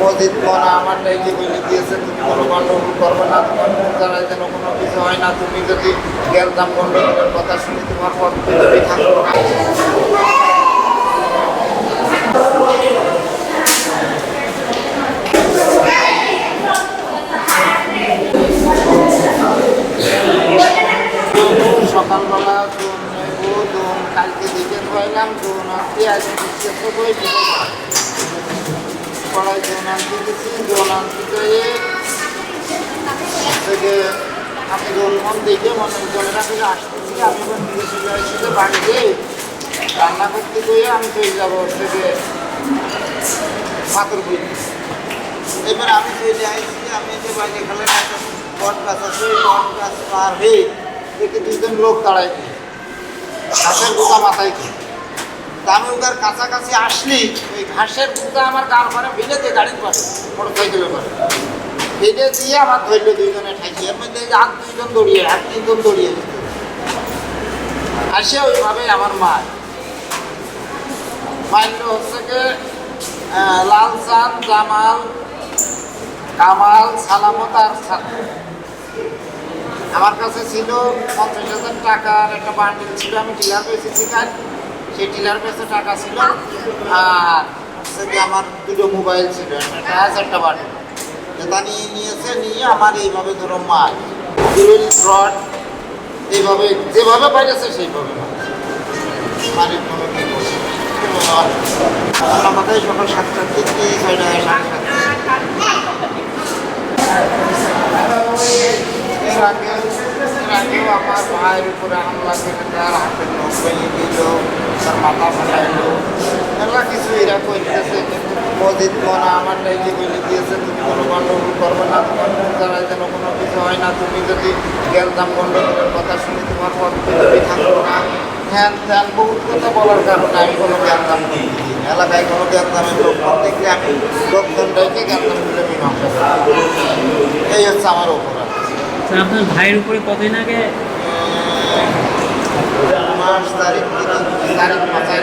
মসজিদ মনা আমার ডাইকে বলে দিয়েছে, তুমি কোনো গণ্ডগোল করবে না, তোমার দ্বারা যেন কোনো কিছু হয় না, তুমি যদি জ্ঞানদাম গণ্ডগোলের কথা শুনি তোমার পৃথিবী থাকব সকালবেলা কালকে দিকে পাইলাম দুন আনতে আজকে পড়ায় দুন আনতে গেছি দুন আনতে গিয়ে থেকে আমি রোলমন দেখে মনে জলেরা থেকে আসতেছি আমি নিজে চলে আসছি বাড়িতে রান্না করতে গিয়ে আমি চলে যাব থেকে পাথর বই এবার আমি চলে আসছি আমি যে বাইরে খেলে বট গাছ আছে বট গাছ পার হয়ে দেখি দুজন লোক দাঁড়ায় ঘাসের গুঁতা মাথায় আমি ওদের কাছাকাছি আসলি ঘাসের গুঁতা আমার গান করে ফেলে দিয়ে গাড়ির পাশে মোটর সাইকেলের পাশে ফেলে দিয়ে আমার ধরলো দুইজনে ঠাইছি এর মধ্যে আর দুইজন দৌড়িয়ে আর তিনজন দৌড়িয়ে গেছে আসে ওইভাবে আমার মা। মাইন্ড হচ্ছে আহ, লাল চাঁদ জামাল কামাল সালামত আর আমার কাছে ছিল পঞ্চাশ হাজার টাকার একটা বান্ডিল ছিল আমি ডিলার পেয়েছি কাজ সেই ডিলার পেয়েছে টাকা ছিল আর হচ্ছে কি আমার দুটো মোবাইল ছিল, একটা টাচ একটা বান্ডিল এটা নিয়ে নিয়েছে, নিয়ে আমার এইভাবে ধরো মাল। ড্রিল রড এইভাবে, যেভাবে পাইছে সেইভাবে আগেও আমার ভাইয়ের উপরে হামলা করে তার হাতের নখ দিল, তার মাথা ফাটাইলো। এগুলা কিছু এরা করতেছে মসজিদ মনা আমার ডাইকে বলে দিয়েছে তুমি কোনো গণ্ডগোল করবে না তোমার মুখ দ্বারা যেন কোনো কিছু হয় না তুমি যদি জ্ঞানদাম গণ্ডগোলের কথা শুনি তোমার পৃথিবী থাকব না হ্যান ত্যান বহুত কথা বলার কারণে আমি কোনো জ্ঞানদাম না। এলাকায় কোনো জ্ঞানদামের লোক দেখলে আমি লোকজন ডাইকে জ্ঞানদাম বলে মীমাংসা করি। এই হচ্ছে আমার অপরাধ আপনার ভাইয়ের উপরে কতদিন আগে মাস তারিখ তারিখ মাথায়